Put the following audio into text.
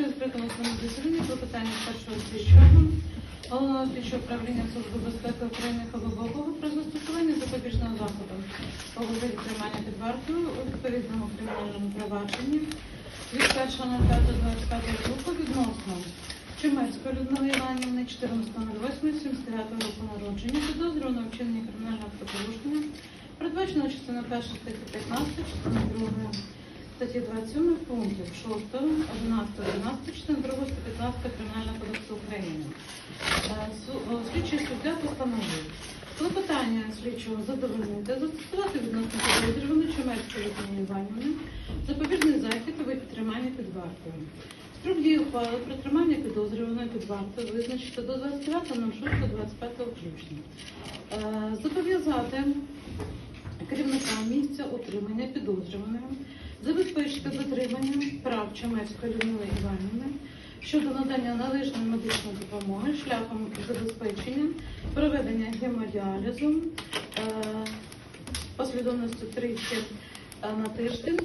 Оголошую відкритому своєму засіданні про питання першого слідчого головного слідчого управління Служби безпеки України Хабабового про застосування запобіжного заходу. Вигляді тримання під вартою у відповідному кримінальному провадженні. Від 1.05.25 року відносно Чемецької Людмили Іванівни 14.08.79 року народження. Підозрюваного вчинення кримінального правопорушення передбачено частиною 1 статті 15, частиною 2 статті 27 пунктів 6, 11, 11, частини 2 статті 15 Кримінального кодексу України. Е, Слідчий суддя постановив клопотання слідчого задовольнити, застосувати відносно підозрюваної Чемерської Людмили Іванівни запобіжний захід у виді тримання під вартою. Строк дії ухвали про тримання підозрюваної під вартою визначити до 29.06.25 включно. Е, Зобов'язати керівника місця утримання підозрюваного забезпечити дотримання прав Чемецької Людмили Іванівни щодо надання належної медичної допомоги шляхом забезпечення проведення гемодіалізу е, послідовністю 30 на тиждень